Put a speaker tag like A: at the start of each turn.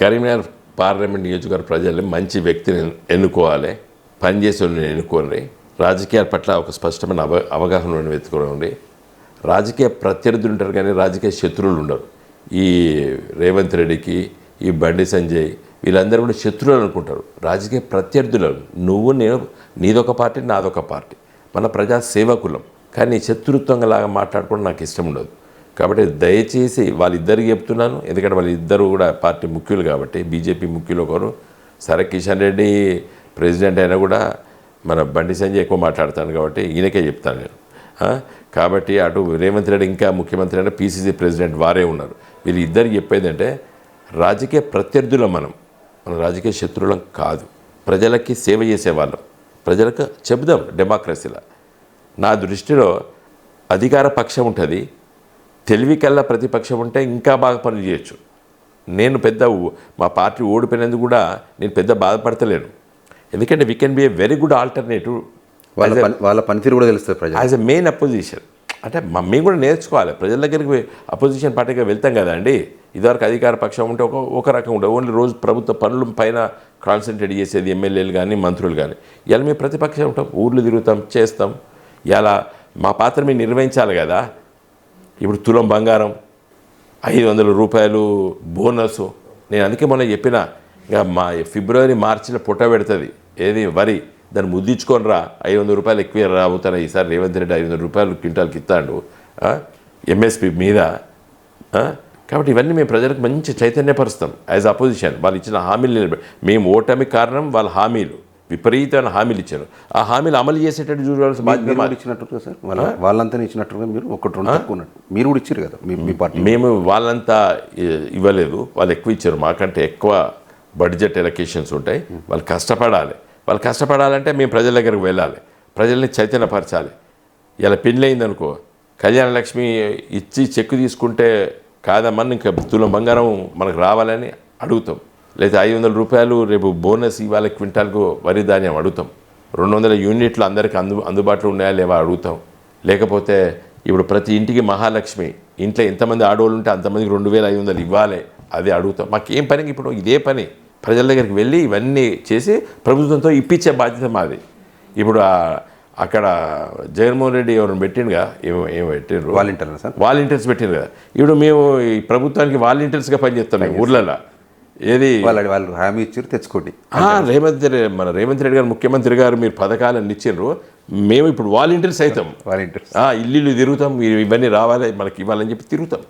A: Karimnagar parliament నియోజకవర్గ ప్రజల్ని మంచి వ్యక్తిని ఎన్నుకోవాలి పనిచేసే ఎన్నుకోండి. రాజకీయాల పట్ల ఒక స్పష్టమైన అవ అవగాహన వెతుకోండి. రాజకీయ ప్రత్యర్థులు ఉంటారు కానీ రాజకీయ శత్రువులు ఉండరు. ఈ రేవంత్ రెడ్డికి ఈ బండి సంజయ్ వీళ్ళందరూ కూడా శత్రువులు అనుకుంటారు. రాజకీయ ప్రత్యర్థులు నువ్వు నేను నీదొక పార్టీ నాదొక పార్టీ. మన ప్రజా సేవకులం. కానీ శత్రుత్వంగా లాగా మాట్లాడుకోవడం నాకు ఇష్టం ఉండదు. కాబట్టి దయచేసి వాళ్ళిద్దరికి చెప్తున్నాను. ఎందుకంటే వాళ్ళిద్దరు కూడా పార్టీ ముఖ్యులు కాబట్టి బీజేపీ ముఖ్యులు ఒకరు సరే కిషన్ రెడ్డి ప్రెసిడెంట్ అయినా కూడా మన బండి సంజయ్ ఎక్కువ మాట్లాడతాను కాబట్టి ఈయనకే చెప్తాను నేను. కాబట్టి అటు రేవంత్ రెడ్డి ఇంకా ముఖ్యమంత్రి అయినా పీసీసీ ప్రెసిడెంట్ వారే ఉన్నారు. వీళ్ళు ఇద్దరికి చెప్పేది అంటే రాజకీయ ప్రత్యర్థులం మనం మన రాజకీయ శత్రువులం కాదు. ప్రజలకి సేవ చేసేవాళ్ళం. ప్రజలకు చెబుదాం డెమోక్రసీలో. నా దృష్టిలో అధికార పక్షం ఉంటుంది తెలివి కల్లా ప్రతిపక్షం ఉంటే ఇంకా బాగా పనులు చేయొచ్చు. నేను పెద్ద మా పార్టీ ఓడిపోయినందుకు కూడా నేను పెద్ద బాధపడతలేను. ఎందుకంటే we can be a very good alternative
B: వాళ్ళ పని వాళ్ళ పనితీరు కూడా తెలుస్తుంది ప్రజలు
A: యాజ్ ఎ మెయిన్ అపోజిషన్ అంటే మేము కూడా నేర్చుకోవాలి. ప్రజల దగ్గరికి అపోజిషన్ పార్టీగా వెళ్తాం కదా అండి? ఇదివరకు అధికార పక్షం ఉంటే ఒక ఒక రకం ఉండే ఓన్లీ రోజు ప్రభుత్వ పనుల పైన కాన్సన్ట్రేట్ చేసేది ఎమ్మెల్యేలు కానీ మంత్రులు కానీ ఇలా మేము ప్రతిపక్షం ఉంటాం ఊర్లు తిరుగుతాం చేస్తాం. ఇలా మా పాత్ర మేము నిర్వహించాలి కదా? ఇప్పుడు తులం బంగారం ఐదు వందల రూపాయలు బోనస్. నేను అందుకే మొన్న చెప్పిన ఇంకా మా ఫిబ్రవరి మార్చిలో పుట్ట పెడుతుంది. ఏది వరి దాన్ని ముద్దించుకొని రా ఐదు వందల రూపాయలు ఎక్కువ రాబోతున్నాయి ఈసారి రేవంత్ రెడ్డి ఐదు వందల రూపాయలు క్వింటాల్కి ఇస్తాడు ఎంఎస్పి మీద. కాబట్టి ఇవన్నీ మేము ప్రజలకు మంచి చైతన్యపరుస్తాం. యాజ్ అపోజిషన్ వాళ్ళు ఇచ్చిన హామీలు నిలబె మేము ఓటమి కారణం వాళ్ళ హామీలు. విపరీతమైన హామీలు ఇచ్చారు. ఆ హామీలు అమలు చేసేటట్టు చూడాల్సిన బాధ్యత
B: ఇచ్చినట్టుగా సార్ వాళ్ళ వాళ్ళంతా ఇచ్చినట్టుగా మీరు ఒకటి రెండు తక్కువ మీరు కూడా ఇచ్చారు కదా మీ పార్టీ.
A: మేము వాళ్ళంతా ఇవ్వలేదు. వాళ్ళు ఎక్కువ ఇచ్చారు. మాకంటే ఎక్కువ బడ్జెట్ ఎలకేషన్స్ ఉంటాయి. వాళ్ళు కష్టపడాలి. వాళ్ళు కష్టపడాలంటే మేము ప్రజల దగ్గరకు వెళ్ళాలి. ప్రజల్ని చైతన్యపరచాలి. ఇలా పెళ్ళయింది అనుకో కళ్యాణ లక్ష్మి ఇచ్చి చెక్కు తీసుకుంటే కాదమ్మని ఇంకా తులం బంగారం మనకు రావాలని అడుగుతాం. లేదా ఐదు వందల రూపాయలు రేపు బోనస్ ఇవాళ క్వింటాల్కు వరి ధాన్యం అడుగుతాం. రెండు వందల యూనిట్లు అందరికి అందు అందుబాటులో ఉన్నాయా లేవా అడుగుతాం. లేకపోతే ఇప్పుడు ప్రతి ఇంటికి మహాలక్ష్మి ఇంట్లో ఎంతమంది ఆడవాళ్ళు ఉంటే అంతమందికి రెండు వేల ఐదు వందలు ఇవ్వాలి అదే అడుగుతాం. మాకేం పని ఇప్పుడు? ఇదే పని. ప్రజల దగ్గరికి వెళ్ళి ఇవన్నీ చేసి ప్రభుత్వంతో ఇప్పించే బాధ్యత మాది. ఇప్పుడు అక్కడ జగన్మోహన్ రెడ్డి ఎవరిని పెట్టిండుగా ఏం ఏం పెట్టిండ్రు?
B: వాలంటీర్నా సార్.
A: వాలంటీర్స్ పెట్టిండ్రు కదా. ఇప్పుడు మేము ఈ ప్రభుత్వానికి వాలంటీర్స్గా పనిచేస్తాం. ఊర్లలో. ఏది?
B: వాళ్ళు వాళ్ళు హామీ ఇచ్చారు తెచ్చుకోండి.
A: ఆ, రేవంత్ రెడ్డి మన రేవంత్ రెడ్డి గారు ముఖ్యమంత్రి గారు మీరు పథకాలను ఇచ్చిండ్రు మేము ఇప్పుడు వాలంటీర్స్ అవుతాం
B: వాలంటీర్స్.
A: ఆ, ఇల్లు తిరుగుతాం ఇవన్నీ రావాలి మనకి ఇవ్వాలని చెప్పి తిరుగుతాం.